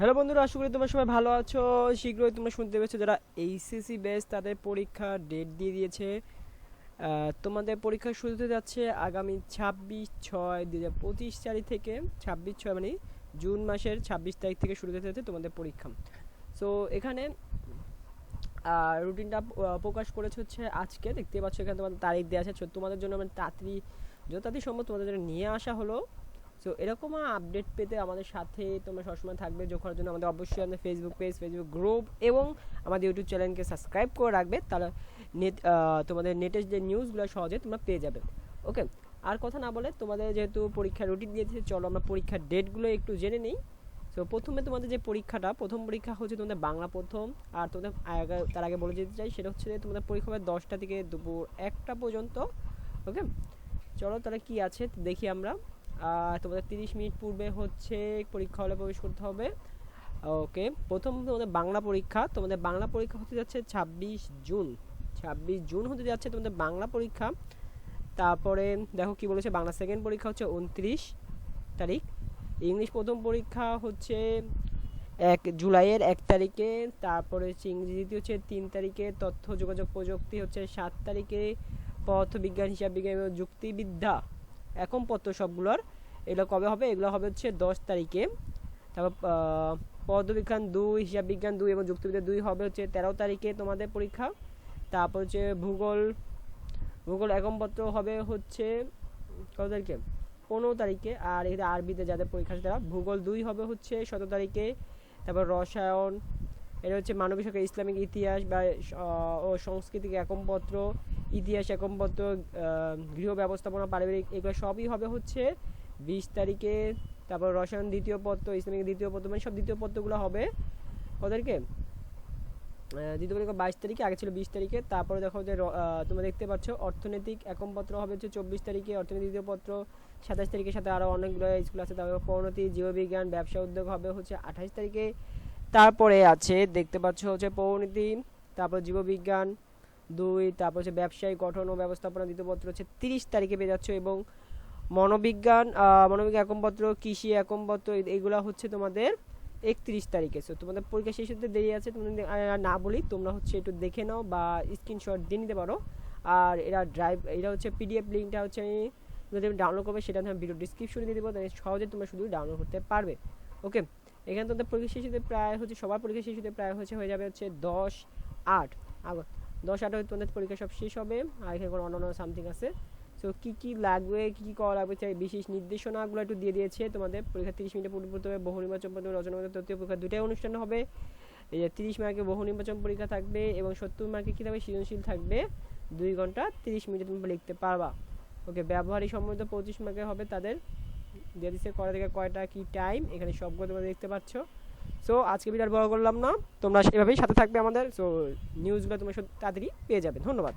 Hello বন্ধুরা, আশা করি তোমরা সবাই ভালো আছো। শীঘ্রই তোমরা শুনতে পেয়েছ যারা এইচএসসি বেস তাদের পরীক্ষা ডেট দিয়ে দিয়েছে। তোমাদের পরীক্ষা শুরু হতে যাচ্ছে আগামী ছাব্বিশ ছয় দু হাজার পঁচিশ তারিখ থেকে। ছাব্বিশ ছয় মানে জুন মাসের ছাব্বিশ তারিখ থেকে শুরু হতে যাচ্ছে তোমাদের পরীক্ষা। সো এখানে রুটিনটা প্রকাশ করেছে হচ্ছে আজকে। দেখতে পাচ্ছ এখানে তোমাদের তারিখ দেওয়া আছে। তোমাদের জন্য আমি তাড়াতাড়ি যত তাড়াতাড়ি সম্ভব তোমাদের জন্য নিয়ে আসা হলো। সো এরকম আপডেট পেতে আমাদের সাথে তোমরা সবসময় থাকবে। করার জন্য আমাদের অবশ্যই আমাদের ফেসবুক পেজ ফেসবুক গ্রুপ এবং আমাদের ইউটিউব চ্যানেলকে সাবস্ক্রাইব করে রাখবে। তাহলে নেট তোমাদের নেটের যে নিউজগুলো সহজে তোমরা পেয়ে যাবে। ওকে আর কথা না বলে তোমাদের যেহেতু পরীক্ষার রুটিন দিয়েছে, চলো আমরা পরীক্ষার ডেটগুলো একটু জেনে নিই। তো প্রথমে তোমাদের যে পরীক্ষাটা, প্রথম পরীক্ষা হচ্ছে তোমাদের বাংলা প্রথম। আর তোমাদের তার আগে বলে যেতে চাই, সেটা হচ্ছে তোমাদের পরীক্ষা হবে দশটা থেকে দুপুর একটা পর্যন্ত। ওকে চলো তাহলে কি আছে, দেখি আমরা। তোমাদের তিরিশ মিনিট পূর্বে হচ্ছে পরীক্ষা হলে প্রবেশ করতে হবে। ওকে, প্রথম তোমাদের বাংলা পরীক্ষা। তোমাদের বাংলা পরীক্ষা হতে যাচ্ছে ছাব্বিশ জুন। ছাব্বিশ জুন হতে যাচ্ছে তোমাদের বাংলা পরীক্ষা। তারপরে দেখো কি বলেছে, বাংলা সেকেন্ড পরীক্ষা হচ্ছে উনত্রিশ তারিখ। ইংলিশ প্রথম পরীক্ষা হচ্ছে এক জুলাইয়ের এক তারিখে। তারপরে হচ্ছে ইংরেজি দ্বিতীয় হচ্ছে তিন তারিখে। তথ্য, যোগাযোগ প্রযুক্তি হচ্ছে সাত তারিখে। পদার্থ বিজ্ঞান হিসাব বিজ্ঞান এবং যুক্তিবিদ্যা। এখন পত্র সবগুলোর এগুলো কবে হবে? এগুলো হবে হচ্ছে দশ তারিখে। তারপর পদার্থবিজ্ঞান দুই হিসাব বিজ্ঞান দুই এবং যুক্তিবিদ্যা দুই হবে হচ্ছে তেরো তারিখে তোমাদের পরীক্ষা। তারপর হচ্ছে ভূগোল ভূগোল একমপত্র হবে হচ্ছে কত তারিখে? পনেরো তারিখে। আর এখানে আরবিতে যাদের পরীক্ষা আছে তারা, ভূগোল দুই হবে হচ্ছে সতেরো তারিখে। তারপর রসায়ন, এটা হচ্ছে মানবিক শাখা ইসলামিক ইতিহাস বা ও সাংস্কৃতিক একমপত্র, ইতিহাস একমপত্র গৃহ ব্যবস্থাপনা, পারিবারিক, এগুলো সবই হবে হচ্ছে বিশ তারিখে, তারপর রসায়ন দ্বিতীয় পত্র, ইসলামিক দ্বিতীয় পত্র মানে সব দ্বিতীয় পত্রগুলো হবে। কদেরকে দ্বিতীয় পরীক্ষা বাইশ তারিখে, আগে ছিল বিশ তারিখে, তারপরে দেখো যে তোমরা দেখতে পাচ্ছ, অর্থনৈতিক একম পত্র হবে হচ্ছে চব্বিশ তারিখে অর্থনীতি দ্বিতীয় পত্র সাতাশ তারিখের সাথে আরও অনেকগুলো স্কুল আছে, তারপরে পরিণতি জীববিজ্ঞান, ব্যবসা উদ্যোগ হবে হচ্ছে আঠাশ তারিখে। তারপরে আছে, দেখতে পাচ্ছ হচ্ছে পরিণতি তারপর জীববিজ্ঞান দুই, তারপর হচ্ছে ব্যবসায়ী গঠন ও ব্যবস্থাপনা দ্বিতীয় পত্র হচ্ছে তিরিশ তারিখে পেয়ে যাচ্ছ এবং মনোবিজ্ঞান মনোবিজ্ঞান একমপত্র, কৃষি একমপত্র এ- এগুলো হচ্ছে তোমাদের একত্রিশ তারিখে। সো তোমাদের পরীক্ষা শেষ হতে দেরি আছে, তোমাদের না বলি, তোমরা হচ্ছে একটু দেখে নাও বা স্ক্রিনশট দিয়ে নিতে পারো। আর এরা ড্রাইভ এটা হচ্ছে পিডিএফ লিঙ্কটা হচ্ছে আমি যদি আমি ডাউনলোড করবে, সেটা আমি ভিডিও ডিসক্রিপশনে দিয়ে দেবো, তাহলে সহজে তোমরা শুধু ডাউনলোড করতে পারবে। ওকে এখানে তোমাদের পরীক্ষা শেষ হতে প্রায় হচ্ছে, সবার পরীক্ষা শেষ হতে প্রায় হচ্ছে, হয়ে যাবে হচ্ছে দশ আট। আগস্ট দশ আট তোমাদের পরীক্ষা সব শেষ হবে। আর এখানে কোনো অন্যান্য সামথিং আছে। সো কী কী লাগবে, কী কী করা লাগবে, চাই বিশেষ নির্দেশনাগুলো একটু দিয়ে দিয়েছে তোমাদের। পরীক্ষা তিরিশ মিনিটে পূর্ব পড়তে হবে, বহু নির্বাচন পদ্ধতি রচনা করতে তৃতীয় পরীক্ষা দুটাই অনুষ্ঠান হবে। এই যে তিরিশ মার্কে বহু নির্বাচন পরীক্ষা থাকবে এবং সত্তর মার্কে কী থাকবে? সৃজনশীল থাকবে। দুই ঘণ্টা তিরিশ মিনিটে তুমি লিখতে পারবা। ওকে ব্যবহারিক সম্বন্ধে পঁচিশ মার্কে হবে তাদের। দিয়ে দিচ্ছে কয়টা থেকে কয়টা, কি টাইম এখানে সবগুলো তোমরা দেখতে পাচ্ছ। সো আজকে ভিডিও বড় করলাম না। তোমরা এভাবেই সাথে থাকবে আমাদের। সো নিউজগুলো তোমরা তাড়াতাড়ি পেয়ে যাবে। ধন্যবাদ।